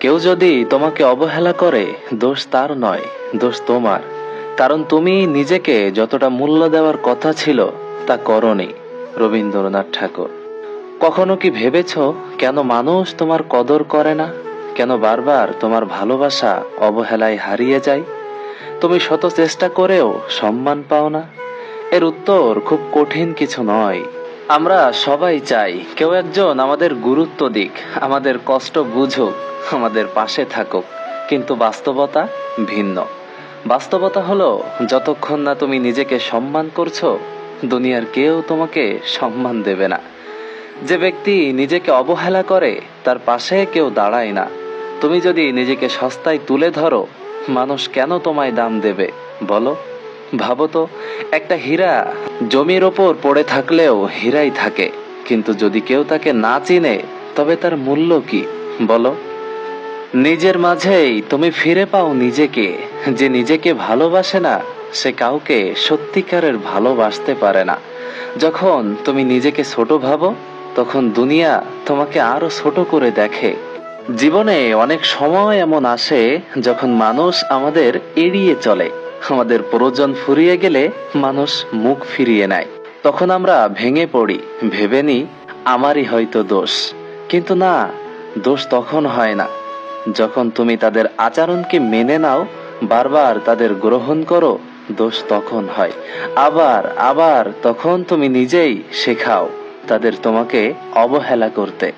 কেউ যদি তোমাকে অবহেলা করে, দোষ তার নয়, দোষ তোমার। কারণ তুমি নিজেকে যতটা মূল্য দেওয়ার কথা ছিল, তা করনি, রবীন্দ্রনাথ ঠাকুর। কখনো কি ভেবেছ, কেন মানুষ তোমার কদর করে না? কেন বারবার তোমার ভালোবাসা অবহেলায় হারিয়ে যায়? তুমি শত চেষ্টা করেও সম্মান পাও না। এর উত্তর খুব কঠিন কিছু নয়। আমরা সবাই চাই কেউ একজন আমাদের গুরুত্ব দিক, আমাদের কষ্ট বুঝুক, আমাদের পাশে থাকুক। কিন্তু বাস্তবতা ভিন্ন। বাস্তবতা হলো, যতক্ষণ না তুমি নিজেকে সম্মান করছ, দুনিয়ার কেউ তোমাকে সম্মান দেবে না। যে ব্যক্তি নিজেকে অবহেলা করে, তার পাশে কেউ দাঁড়ায় না। তুমি যদি নিজেকে সস্তায় তুলে ধরো, মানুষ কেন তোমায় দাম দেবে, বলো? ভাবো তো, একটা হীরা জমির ওপর পড়ে থাকলেও হীরাই থাকে। কিন্তু যদি কেউ তাকে না চিনে, তবে তার মূল্য কি? বলো। নিজের মাঝেই তুমি ফিরে পাও নিজেকে। যে নিজেকে ভালোবাসে না, সে কাউকে সত্যিকারের ভালোবাসতে পারে না। যখন তুমি নিজেকে ছোট ভাবো, তখন দুনিয়া তোমাকে আরও ছোট করে দেখে। জীবনে অনেক সময় এমন আসে যখন মানুষ আমাদের এড়িয়ে চলে। আমাদের প্রয়োজন ফুরিয়ে গেলে মানুষ মুখ ফিরিয়ে নেয়। তখন আমরা ভেঙে পড়ি, ভেবে নিই আমারই হয়তো দোষ। কিন্তু না, দোষ তখন হয় না। যখন তুমি তাদের আচরণকে মেনে নাও, বারবার তাদের গ্রহণ করো, দোষ তখন হয়। আবার আবার তখন তুমি নিজেই শেখাও তাদের তোমাকে অবহেলা করতে।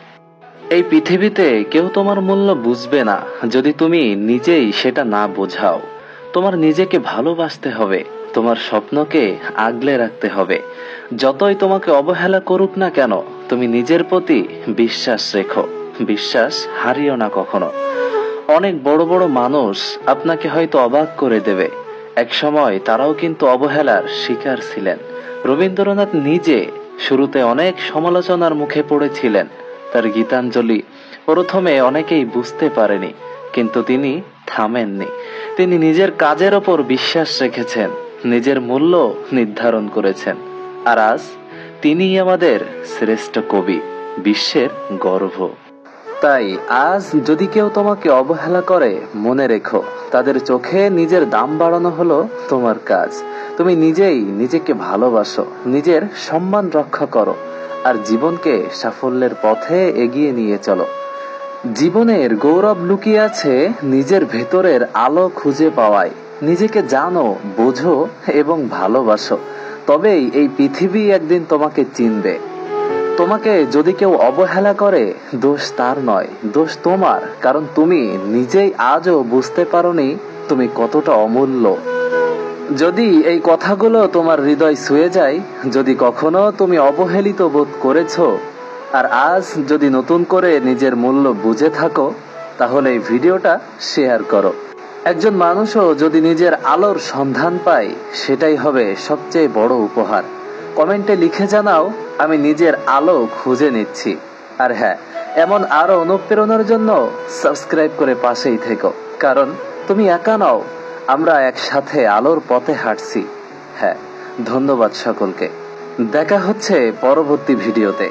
এই পৃথিবীতে কেউ তোমার মূল্য বুঝবে না যদি তুমি নিজেই সেটা না বোঝাও। তোমার নিজেকে ভালোবাসতে হবে, তোমার স্বপ্নকে আগলে রাখতে হবে। যতই তোমাকে অবহেলা করুক না কেন, তুমি নিজের প্রতি বিশ্বাস রেখো। বিশ্বাস হারিও না কখনো। অনেক বড় বড় মানুষ আপনাকে হয়তো অবাক করে দেবে। এক সময় তারাও কিন্তু অবহেলার শিকার ছিলেন। রবীন্দ্রনাথ নিজে শুরুতে অনেক সমালোচনার মুখে পড়েছিলেন। তার গীতাঞ্জলি প্রথমে অনেকেই বুঝতে পারেনি, কিন্তু তিনি থামেননি। তিনি নিজের কাজের ওপর বিশ্বাস রেখেছেন, নিজের মূল্য নির্ধারণ করেছেন। আর আজ তিনিই আমাদের শ্রেষ্ঠ কবি, বিশ্বের গর্ব। তাই আজ যদি কেউ তোমাকে অবহেলা করে, মনে রেখো, তাদের চোখে নিজের দাম বাড়ানো হলো তোমার কাজ। তুমি নিজেই নিজেকে ভালোবাসো, নিজের সম্মান রক্ষা করো, আর জীবনকে সাফল্যের পথে এগিয়ে নিয়ে চলো। জীবনের গৌরব লুকিয়ে আছে নিজের ভেতরের আলো খুঁজে পাওয়ায়। নিজেকে জানো, বোঝো এবং ভালোবাসো। তবেই এই পৃথিবী একদিন তোমাকে চিনবে। তোমাকে যদি কেউ অবহেলা করে, দোষ তার নয়, দোষ তোমার। কারণ তুমি নিজেই আজও বুঝতে পারোনি তুমি কতটা অমূল্য। যদি এই কথাগুলো তোমার হৃদয় ছুঁয়ে যায়, যদি কখনো তুমি অবহেলিত বোধ করেছ আর আজ যদি নতুন করে নিজের মূল্য বুঝে থাকো, তাহলে এই ভিডিওটা শেয়ার করো। একজন মানুষও যদি নিজের আলোর সন্ধান পায়, সেটাই হবে সবচেয়ে বড় উপহার। কমেন্টে লিখে জানাও, আমি নিজের আলো খুঁজে নিচ্ছি। আর হ্যাঁ এমন আরও অনুপ্রেরণার জন্য সাবস্ক্রাইব করে পাশেই থেকো। কারণ তুমি একা নাও, আমরা একসাথে আলোর পথে হাঁটছি। হ্যাঁ ধন্যবাদ সকলকে। দেখা হচ্ছে পরবর্তী ভিডিওতে।